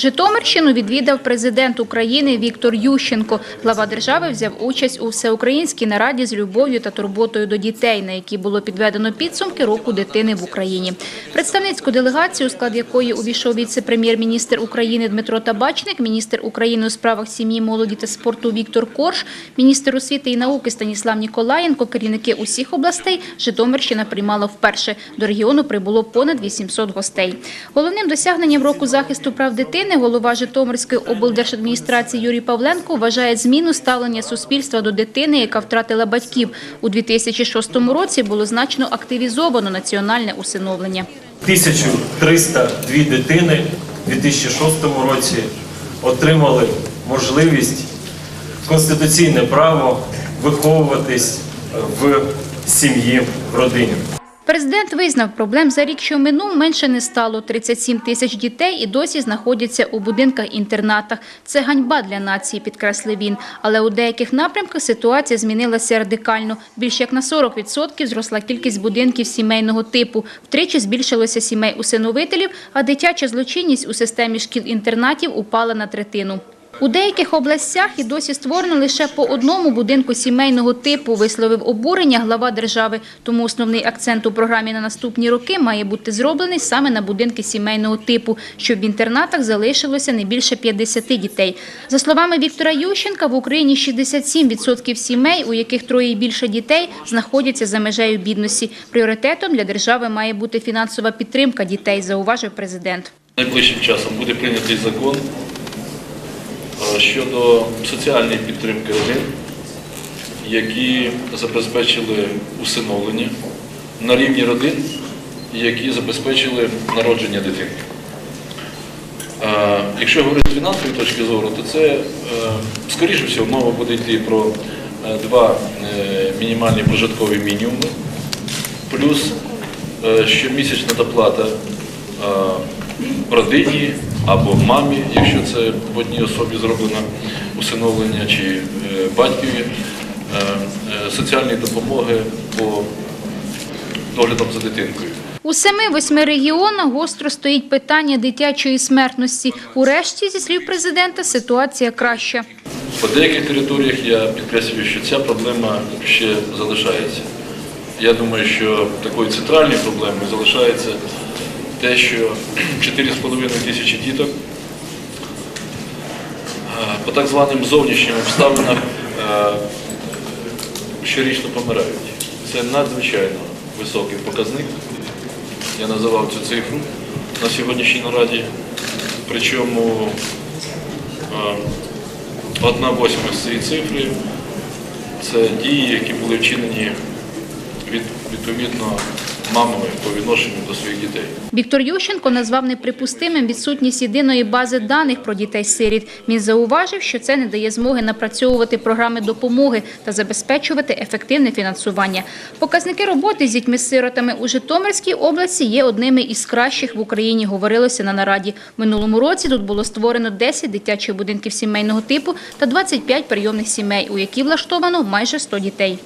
Житомирщину відвідав президент України Віктор Ющенко. Глава держави взяв участь у всеукраїнській нараді з любов'ю та турботою до дітей, на якій було підведено підсумки року дитини в Україні. Представницьку делегацію, у склад якої увійшов віце-прем'єр-міністр України Дмитро Табачник, міністр України у справах сім'ї, молоді та спорту Віктор Корж, міністр освіти і науки Станіслав Ніколаєнко, керівники усіх областей, Житомирщина приймала вперше. До регіону прибуло понад 800 гостей. Головним досягненням року захисту прав дитини голова Житомирської облдержадміністрації Юрій Павленко вважає зміну ставлення суспільства до дитини, яка втратила батьків. У 2006 році було значно активізовано національне усиновлення. 1302 дитини у 2006 році отримали можливість, конституційне право виховуватись в сім'ї, в родині. Президент визнав, проблем за рік, що минув, менше не стало. 37 тисяч дітей і досі знаходяться у будинках-інтернатах. Це ганьба для нації, підкреслив він. Але у деяких напрямках ситуація змінилася радикально. Більш як на 40% зросла кількість будинків сімейного типу. Втричі збільшилося сімей усиновителів, а дитяча злочинність у системі шкіл-інтернатів упала на третину. У деяких областях і досі створено лише по одному будинку сімейного типу, висловив обурення глава держави. Тому основний акцент у програмі на наступні роки має бути зроблений саме на будинки сімейного типу, щоб в інтернатах залишилося не більше 50 дітей. За словами Віктора Ющенка, в Україні 67% сімей, у яких троє і більше дітей, знаходяться за межею бідності. Пріоритетом для держави має бути фінансова підтримка дітей, зауважив президент. Найближчим часом буде прийнятий закон щодо соціальної підтримки родин, які забезпечили усиновлення на рівні родин, які забезпечили народження дитини. Якщо говорити з фінансової точки зору, то це, е, скоріше всього, мова буде йти про е, два е, мінімальні прожиткові мінімуми, плюс щомісячна доплата родині або мамі, якщо це в одній особі зроблено усиновлення чи е, батькові, е, е, допомоги по доглядам за дитинкою. У семи-восьми регіонах гостро стоїть питання дитячої смертності. Урешті, зі слів президента, ситуація краща. По деяких територіях я підкреслюю, що ця проблема ще залишається. Я думаю, що такою центральною проблемою залишається те, що 4,5 тисячі діток по так званим зовнішнім обставинах е, щорічно помирають. Це надзвичайно високий показник. Я називав цю цифру на сьогоднішній нараді. Причому е, одна восьма з цієї цифри це дії, які були вчинені від, відповідно мамами по відношенню до своїх дітей. Віктор Ющенко назвав неприпустимим відсутність єдиної бази даних про дітей-сиріт. Він зауважив, що це не дає змоги напрацьовувати програми допомоги та забезпечувати ефективне фінансування. Показники роботи з дітьми-сиротами у Житомирській області є одними із кращих в Україні, говорилося на нараді. Минулому році тут було створено 10 дитячих будинків сімейного типу та 25 прийомних сімей, у які влаштовано майже 100 дітей.